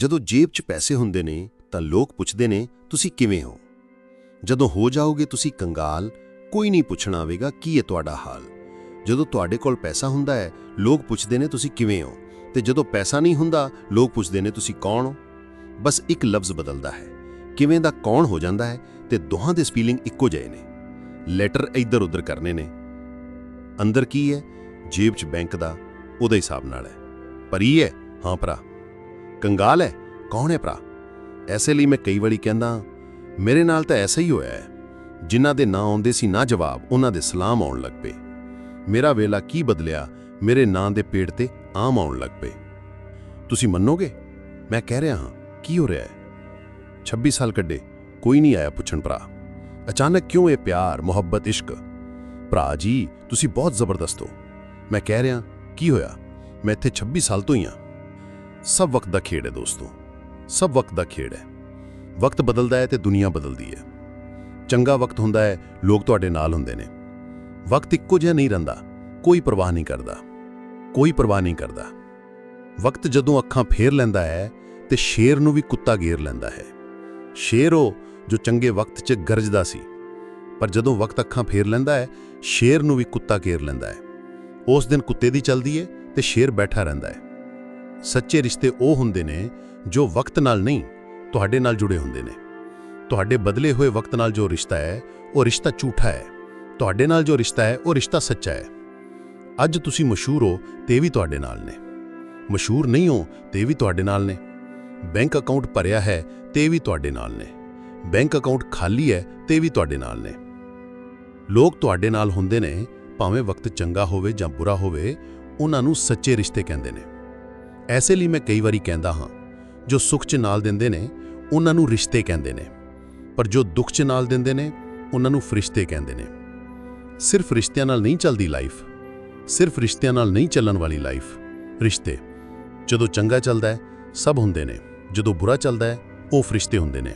ਜਦੋਂ ਜੇਬ 'ਚ ਪੈਸੇ ਹੁੰਦੇ ਨੇ, ਤਾਂ ਲੋਕ ਪੁੱਛਦੇ ਨੇ, ਤੁਸੀਂ ਕਿਵੇਂ ਹੋ? ਜਦੋਂ ਹੋ ਜਾਓਗੇ ਤੁਸੀਂ ਕੰਗਾਲ, ਕੋਈ ਨਹੀਂ ਪੁੱਛਣਾ ਆਵੇਗਾ, ਕੀ ਹੈ ਤੁਹਾਡਾ ਹਾਲ? ਜਦੋਂ ਤੁਹਾਡੇ ਕੋਲ ਪੈਸਾ ਹੁੰਦਾ ਹੈ, ਲੋਕ ਪੁੱਛਦੇ ਨੇ, ਤੁਸੀਂ ਕਿਵੇਂ ਹੋ? ਤੇ ਜਦੋਂ ਪੈਸਾ ਨਹੀਂ ਹੁੰਦਾ, ਲੋਕ ਪੁੱਛਦੇ ਨੇ, ਤੁਸੀਂ ਕੌਣ ਹੋ? ਬਸ ਇੱਕ ਲਫ਼ਜ਼ ਬਦਲਦਾ ਹੈ। ਕਿਵੇਂ ਦਾ ਕੌਣ ਹੋ ਜਾਂਦਾ ਹੈ, ਤੇ ਦੋਹਾਂ ਦੇ ਸਪੀਲਿੰਗ ਇੱਕੋ ਜਿਹੇ ਨੇ। ਲੈਟਰ ਇੱਧਰ ਉੱਧਰ ਕਰਨੇ ਨੇ। ਅੰਦਰ ਕੀ ਹੈ? ਜੇਬ 'ਚ ਬੈਂਕ ਦਾ, ਉਹਦੇ ਹਿਸਾਬ ਨਾਲ ਹੈ। ਪਰ ਇਹ ਹੈ? ਹਾਂ ਭਰਾ। ਕੰਗਾਲ ਹੈ? ਕੌਣ ਹੈ ਭਰਾ? ਐਸੇ ਲਈ ਮੈਂ ਕਈ ਵਾਰੀ ਕਹਿੰਦਾ, ਮੇਰੇ ਨਾਲ ਤਾਂ ਐਸਾ ਹੀ ਹੋਇਆ ਹੈ। ਜਿਨ੍ਹਾਂ ਦੇ ਨਾਂ ਆਉਂਦੇ ਸੀ ਨਾ ਜਵਾਬ, ਉਹਨਾਂ ਦੇ ਸਲਾਮ ਆਉਣ ਲੱਗ ਪਏ। ਮੇਰਾ ਵੇਲਾ ਕੀ ਬਦਲਿਆ, ਮੇਰੇ ਨਾਂ ਦੇ ਪੇੜ ਤੇ ਆਮ ਆਉਣ ਲੱਗ ਪਏ। ਤੁਸੀਂ ਮੰਨੋਗੇ? ਮੈਂ ਕਹਿ ਰਿਹਾ ਹਾਂ, ਕੀ ਹੋ ਰਿਹਾ ਹੈ? 26 ਸਾਲ ਕੱਢੇ, ਕੋਈ ਨਹੀਂ ਆਇਆ ਪੁੱਛਣ ਭਰਾ। ਅਚਾਨਕ ਕਿਉਂ ਇਹ ਪਿਆਰ, ਮੁਹੱਬਤ, ਇਸ਼ਕ? ਭਰਾ ਜੀ, ਤੁਸੀਂ ਬਹੁਤ ਜ਼ਬਰਦਸਤ ਹੋ। ਮੈਂ ਕਹਿ ਰਿਹਾ, ਕੀ ਹੋਇਆ? ਮੈਂ ਇੱਥੇ 26 ਸਾਲ ਤੋਂ ਹੀ ਹਾਂ। ਸਭ ਵਕਤ ਦਾ ਖੇਡ ਹੈ ਦੋਸਤੋ। ਸਭ ਵਕਤ ਦਾ ਖੇਡ ਹੈ। ਵਕਤ ਬਦਲਦਾ ਹੈ ਤੇ ਦੁਨੀਆ ਬਦਲਦੀ ਹੈ। ਚੰਗਾ ਵਕਤ ਹੁੰਦਾ ਹੈ, ਲੋਕ ਤੁਹਾਡੇ ਨਾਲ ਹੁੰਦੇ ਨੇ। ਵਕਤ ਇੱਕੋ ਜਿਹਾ ਨਹੀਂ ਰਹਿੰਦਾ, ਕੋਈ ਪਰਵਾਹ ਨਹੀਂ ਕਰਦਾ। ਕੋਈ ਪਰਵਾਹ ਨਹੀਂ ਕਰਦਾ। ਵਕਤ ਜਦੋਂ ਅੱਖਾਂ ਫੇਰ ਲੈਂਦਾ ਹੈ ਤੇ ਸ਼ੇਰ ਨੂੰ ਵੀ ਕੁੱਤਾ ਘੇਰ ਲੈਂਦਾ ਹੈ। ਸ਼ੇਰ ਉਹ ਜੋ ਚੰਗੇ ਵਕਤ 'ਚ ਗਰਜਦਾ ਸੀ। ਪਰ ਜਦੋਂ ਵਕਤ ਅੱਖਾਂ ਫੇਰ ਲੈਂਦਾ ਹੈ, ਸ਼ੇਰ ਨੂੰ ਵੀ ਕੁੱਤਾ ਘੇਰ ਲੈਂਦਾ ਹੈ। ਉਸ ਦਿਨ ਕੁੱਤੇ ਦੀ ਚੱਲਦੀ ਹੈ ਤੇ ਸ਼ੇਰ ਬੈਠਾ ਰਹਿੰਦਾ ਹੈ। ਸੱਚੇ ਰਿਸ਼ਤੇ ਉਹ ਹੁੰਦੇ ਨੇ ਜੋ ਵਕਤ ਨਾਲ ਨਹੀਂ, ਤੁਹਾਡੇ ਨਾਲ ਜੁੜੇ ਹੁੰਦੇ ਨੇ। ਤੁਹਾਡੇ ਬਦਲੇ ਹੋਏ ਵਕਤ ਨਾਲ ਜੋ ਰਿਸ਼ਤਾ ਹੈ, ਉਹ ਰਿਸ਼ਤਾ ਝੂਠਾ ਹੈ। ਤੁਹਾਡੇ ਨਾਲ ਜੋ ਰਿਸ਼ਤਾ ਹੈ, ਉਹ ਰਿਸ਼ਤਾ ਸੱਚਾ ਹੈ। ਅੱਜ ਤੁਸੀਂ ਮਸ਼ਹੂਰ ਹੋ, ਤੇ ਵੀ ਤੁਹਾਡੇ ਨਾਲ ਨੇ। ਮਸ਼ਹੂਰ ਨਹੀਂ ਹੋ, ਤੇ ਵੀ ਤੁਹਾਡੇ ਨਾਲ ਨੇ। ਬੈਂਕ ਅਕਾਊਂਟ ਭਰਿਆ ਹੈ, ਤੇ ਵੀ ਤੁਹਾਡੇ ਨਾਲ ਨੇ। ਬੈਂਕ ਅਕਾਊਂਟ ਖਾਲੀ ਹੈ, ਤੇ ਵੀ ਤੁਹਾਡੇ ਨਾਲ ਨੇ। ਲੋਕ ਤੁਹਾਡੇ ਨਾਲ ਹੁੰਦੇ ਨੇ, ਭਾਵੇਂ ਵਕਤ ਚੰਗਾ ਹੋਵੇ ਜਾਂ ਬੁਰਾ ਹੋਵੇ, ਉਹਨਾਂ ਨੂੰ ਸੱਚੇ ਰਿਸ਼ਤੇ ਕਹਿੰਦੇ ਨੇ। ਐਸੇ ਲਈ ਮੈਂ ਕਈ ਵਾਰੀ ਕਹਿੰਦਾ ਹਾਂ, ਜੋ ਸੁੱਖ 'ਚ ਨਾਲ ਦਿੰਦੇ ਨੇ, ਉਹਨਾਂ ਨੂੰ ਰਿਸ਼ਤੇ ਕਹਿੰਦੇ ਨੇ। ਪਰ ਜੋ ਦੁੱਖ 'ਚ ਨਾਲ ਦਿੰਦੇ ਨੇ, ਉਹਨਾਂ ਨੂੰ ਫਰਿਸ਼ਤੇ ਕਹਿੰਦੇ ਨੇ। ਸਿਰਫ ਰਿਸ਼ਤਿਆਂ ਨਾਲ ਨਹੀਂ ਚੱਲਦੀ ਲਾਈਫ ਸਿਰਫ ਰਿਸ਼ਤਿਆਂ ਨਾਲ ਨਹੀਂ ਚੱਲਣ ਵਾਲੀ ਲਾਈਫ ਰਿਸ਼ਤੇ, ਜਦੋਂ ਚੰਗਾ ਚੱਲਦਾ ਹੈ, ਸਭ ਹੁੰਦੇ ਨੇ। ਜਦੋਂ ਬੁਰਾ ਚੱਲਦਾ ਹੈ, ਉਹ ਫਰਿਸ਼ਤੇ ਹੁੰਦੇ ਨੇ।